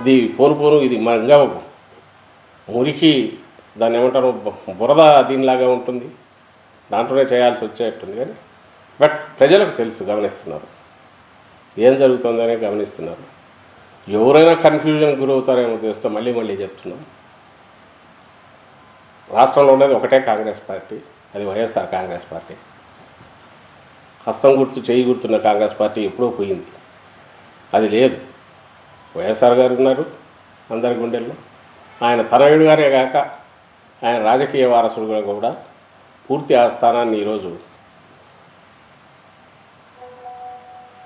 ఇది పోను పోను ఇది ఇంకా మురికి దాన్ని ఏమంటారు బు- బురద దీనిలాగా ఉంటుంది. దాంట్లోనే చేయాల్సి వచ్చేటుంది కానీ బట్ ప్రజలకు తెలుసు గమనిస్తున్నారు. ఏం జరుగుతుందనే గమనిస్తున్నారు. ఎవరైనా కన్ఫ్యూజన్ గురవుతారేమో తెలుస్తే మళ్ళీ మళ్ళీ చెప్తున్నాం. రాష్ట్రంలో ఉన్నది ఒకటే కాంగ్రెస్ పార్టీ అది వైఎస్ఆర్ కాంగ్రెస్ పార్టీ. హస్తం గుర్తు చేయి గుర్తున్న కాంగ్రెస్ పార్టీ ఎప్పుడో పోయింది. అది లేదు. వైఎస్ఆర్ గారు ఉన్నారు అందరి గుండెల్లో. ఆయన తనయుడు గారే కాక ఆయన రాజకీయ వారసుడుగా కూడా పూర్తి ఆ స్థానాన్ని ఈరోజు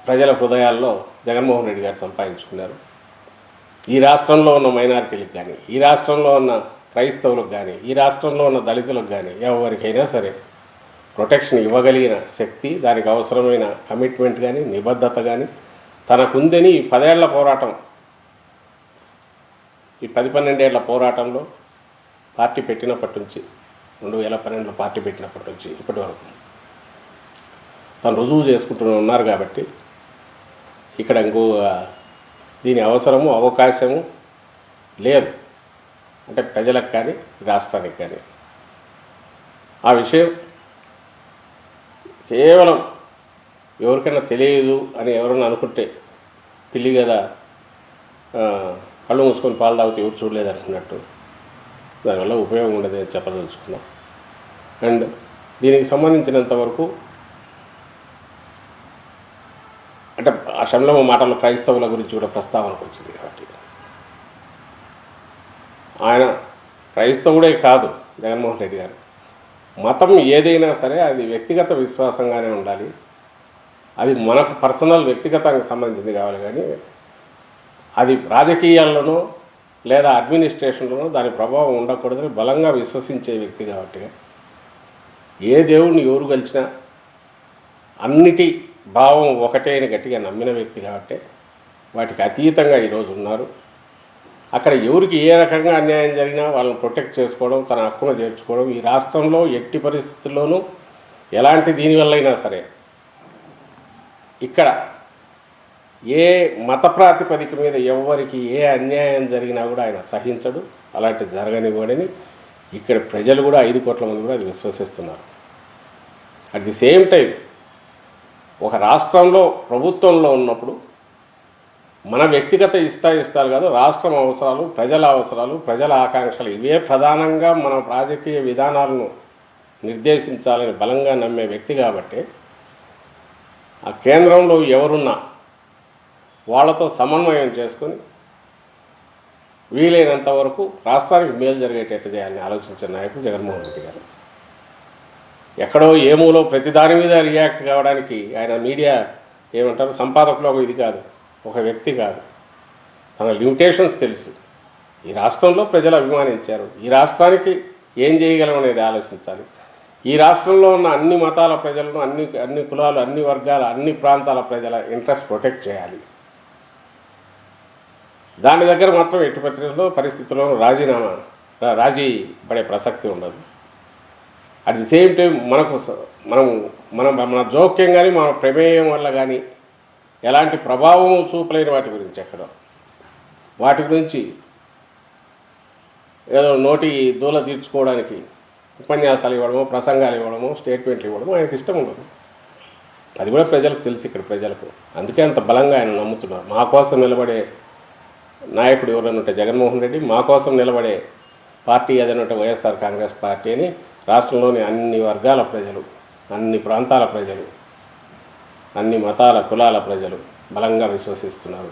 ప్రజల హృదయాల్లో జగన్మోహన్ రెడ్డి గారు సంపాదించుకున్నారు. ఈ రాష్ట్రంలో ఉన్న మైనారిటీలకు కానీ ఈ రాష్ట్రంలో ఉన్న క్రైస్తవులకు కానీ ఈ రాష్ట్రంలో ఉన్న దళితులకు కానీ ఎవరికైనా సరే ప్రొటెక్షన్ ఇవ్వగలిగిన శక్తి దానికి అవసరమైన కమిట్మెంట్ కానీ నిబద్ధత కానీ తనకుందని ఈ పదేళ్ళ పోరాటం ఈ పది పన్నెండేళ్ళ పోరాటంలో పార్టీ పెట్టినప్పటి నుంచి రెండు వేల పన్నెండులో పార్టీ పెట్టినప్పటి నుంచి ఇప్పటి వరకు తను రుజువు చేసుకుంటూ ఉన్నారు కాబట్టి ఇక్కడ ఇంకో దీని అవసరము అవకాశము లేదు. అంటే ప్రజలకు కానీ రాష్ట్రానికి కానీ. ఆ విషయం కేవలం ఎవరికైనా తెలియదు అని ఎవరైనా అనుకుంటే పిల్లి కదా కళ్ళు మూసుకొని పాలు తాగితే ఎవరు చూడలేదు అంటున్నట్టు. దానివల్ల ఉపయోగం ఉండదు అని చెప్పదలుచుకున్నాం. అండ్ దీనికి సంబంధించినంత వరకు అంటే ఆ శంలో మాటలు క్రైస్తవుల గురించి కూడా ప్రస్తావనకు వచ్చింది కాబట్టి. ఆయన క్రైస్తవుడే కాదు జగన్మోహన్ రెడ్డి గారు. మతం ఏదైనా సరే అది వ్యక్తిగత విశ్వాసంగానే ఉండాలి. అది మనకు పర్సనల్ వ్యక్తిగతానికి సంబంధించింది కావాలి కానీ అది రాజకీయాల్లోనో లేదా అడ్మినిస్ట్రేషన్లోనూ దాని ప్రభావం ఉండకూడదని బలంగా విశ్వసించే వ్యక్తి కాబట్టి ఏ దేవుడిని ఎవరు కలిసినా అన్నిటి భావం ఒకటే అని గట్టిగా నమ్మిన వ్యక్తి కాబట్టి వాటికి అతీతంగా ఈరోజు ఉన్నారు. అక్కడ ఎవరికి ఏ రకంగా అన్యాయం జరిగినా వాళ్ళని ప్రొటెక్ట్ చేసుకోవడం తన హక్కును చేర్చుకోవడం ఈ రాష్ట్రంలో ఎట్టి పరిస్థితుల్లోనూ ఎలాంటి దీనివల్లైనా సరే ఇక్కడ ఏ మత ప్రాతిపదిక మీద ఎవరికి ఏ అన్యాయం జరిగినా కూడా ఆయన సహించడు. అలాంటి జరగనివ్వడని ఇక్కడ ప్రజలు కూడా ఐదు కోట్ల మంది కూడా అది విశ్వసిస్తున్నారు. అట్ ది సేమ్ టైం ఒక రాష్ట్రంలో ప్రభుత్వంలో ఉన్నప్పుడు మన వ్యక్తిగత ఇష్టాయిష్టాలు కాదు రాష్ట్రం అవసరాలు ప్రజల అవసరాలు ప్రజల ఆకాంక్షలు ఇవే ప్రధానంగా మన రాజకీయ విధానాలను నిర్దేశించాలని బలంగా నమ్మే వ్యక్తి కాబట్టి ఆ కేంద్రంలో ఎవరున్నా వాళ్ళతో సమన్వయం చేసుకొని వీలైనంత వరకు రాష్ట్రానికి మేలు జరిగేటట్టు చేయాలని ఆలోచించిన నాయకుడు జగన్మోహన్ రెడ్డి గారు. ఎక్కడో ఏమూలో ప్రతి దాని మీద రియాక్ట్ కావడానికి ఆయన మీడియా ఏమంటారు సంపాదకులు ఒక ఇది కాదు ఒక వ్యక్తి కాదు. తన లిమిటేషన్స్ తెలుసు. ఈ రాష్ట్రంలో ప్రజలు అభిమానించారు. ఈ రాష్ట్రానికి ఏం చేయగలం అనేది ఆలోచించాలి. ఈ రాష్ట్రంలో ఉన్న అన్ని మతాల ప్రజలను అన్ని అన్ని కులాలు అన్ని వర్గాల అన్ని ప్రాంతాల ప్రజల ఇంట్రెస్ట్ ప్రొటెక్ట్ చేయాలి. దాని దగ్గర మాత్రం ఎట్టి పరిస్థితుల్లో పరిస్థితుల్లో రాజీనామా రాజీ పడే ప్రసక్తి ఉండదు. అట్ ది సేమ్ టైం మనకు మనం మనం మన జోక్యం కానీ మన ప్రమేయం వల్ల కానీ ఎలాంటి ప్రభావం చూపలేని వాటి గురించి ఎక్కడ. వాటి గురించి ఏదో నోటి దూల తీర్చుకోవడానికి ఉపన్యాసాలు ఇవ్వడము ప్రసంగాలు ఇవ్వడము స్టేట్మెంట్లు ఇవ్వడము ఆయనకి ఇష్టం ఉండదు. అది కూడా ప్రజలకు తెలుసు ఇక్కడ ప్రజలకు. అందుకే అంత బలంగా ఆయన నమ్ముతున్నారు. మా కోసం నిలబడే నాయకుడు ఎవరైనా ఉంటే జగన్మోహన్ రెడ్డి మా కోసం నిలబడే పార్టీ ఏదైనా వైఎస్ఆర్ కాంగ్రెస్ పార్టీ అని రాష్ట్రంలోని అన్ని వర్గాల ప్రజలు అన్ని ప్రాంతాల ప్రజలు అన్ని మతాల కులాల ప్రజలు బలంగా విశ్వసిస్తున్నారు.